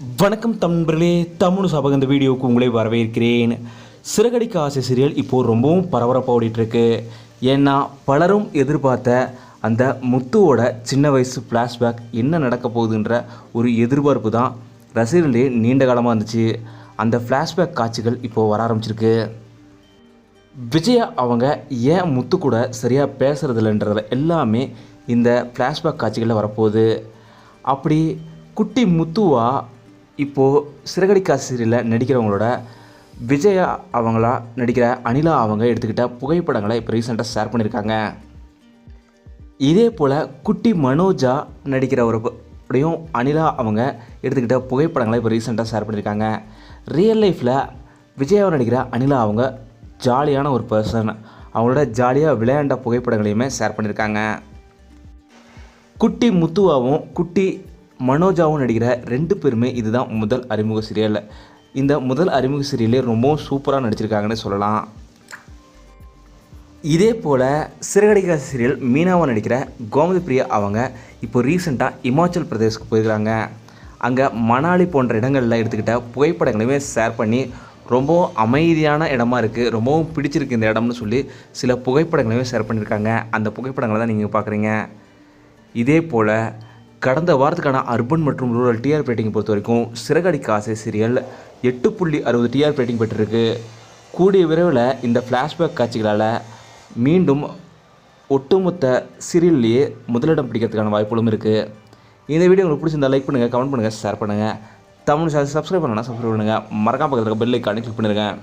வணக்கம் தம்பர்களே தமிழ் சபக இந்த வீடியோவுக்கு உங்களை வரவேற்கிறேன். சிறகடிக்க ஆசை சீரியல் இப்போது ரொம்பவும் பரபரப்பாக ஓடிட்டுருக்கு. ஏன்னா பலரும் எதிர்பார்த்த அந்த முத்துவோட சின்ன வயசு ஃப்ளாஷ்பேக் என்ன நடக்க போகுதுன்ற ஒரு எதிர்பார்ப்பு தான் ரசிகர்களே நீண்ட காலமாக இருந்துச்சு. அந்த ஃப்ளாஷ்பேக் காட்சிகள் இப்போது வர ஆரம்பிச்சிருக்கு. விஜயா அவங்க ஏன் முத்து கூட சரியாக பேசுகிறதில்லன்றத எல்லாமே இந்த ஃப்ளாஷ்பேக் காட்சிகளில் வரப்போகுது. அப்படி குட்டி முத்துவா இப்போது சிறகடிக்கா சீரியலில் நடிக்கிறவங்களோட விஜயா அவங்களா நடிக்கிற அனிலா அவங்க எடுத்துக்கிட்ட புகைப்படங்களை இப்போ ரீசெண்டாக ஷேர் பண்ணியிருக்காங்க இதே போல் குட்டி மனோஜா நடிக்கிற ஒரு அப்படியும் அனிலா அவங்க எடுத்துக்கிட்ட புகைப்படங்களை இப்போ ரீசெண்டாக ஷேர் பண்ணியிருக்காங்க ரியல் லைஃப்பில் விஜயாவை நடிக்கிற அனிலா அவங்க ஜாலியான ஒரு பர்சன் அவங்களோட ஜாலியாக விளையாண்ட புகைப்படங்களையுமே ஷேர் பண்ணியிருக்காங்க குட்டி முத்துவாவும் குட்டி மனோஜாவும் நடிக்கிற ரெண்டு பேருமே இதுதான் முதல் அறிமுக சீரியல் இந்த முதல் அறிமுக சீரியலே ரொம்பவும் சூப்பராக நடிச்சிருக்காங்கன்னு சொல்லலாம். இதே போல் சிறகடிக்க சீரியல் மீனாவை நடிக்கிற கோமதி பிரியா அவங்க இப்போ ரீசெண்டாக இமாச்சல் பிரதேஷ்க்கு போயிருக்கிறாங்க அங்கே மணாலி போன்ற இடங்களில் எடுத்துக்கிட்ட புகைப்படங்களையுமே ஷேர் பண்ணி ரொம்பவும் அமைதியான இடமா இருக்குது ரொம்பவும் பிடிச்சிருக்கு இந்த இடம்னு சொல்லி சில புகைப்படங்களையுமே ஷேர் பண்ணியிருக்காங்க அந்த புகைப்படங்களை தான் நீங்கள் பார்க்குறீங்க. இதே போல் கடந்த வாரத்துக்கான அர்பன் மற்றும் ரூரல் டிஆர் ரேட்டிங் பொறுத்த வரைக்கும் சிறகடிக்க ஆசை சீரியல் எட்டு புள்ளி அறுபது டிஆர் ரேட்டிங் பெற்றிருக்கு. கூடிய விரைவில் இந்த ஃப்ளாஷ்பேக் காட்சிகளால் மீண்டும் ஒட்டுமொத்த சீரியல்லையே முதலிடம் பிடிக்கிறதுக்கான வாய்ப்புகளும் இருக்குது இந்த வீடியோ உங்களுக்கு பிடிச்சிருந்தா லைக் பண்ணுங்கள் கமெண்ட் பண்ணுங்கள் ஷேர் பண்ணுங்கள் தமிழ் சப்ஸ்கிரைப் பண்ணணும்னா சப்ஸ்கிரைப் பண்ணுங்கள் மறக்காம பக்கத்தில் பெல் ஐக்கானே கிளிக் பண்ணிருக்கேன்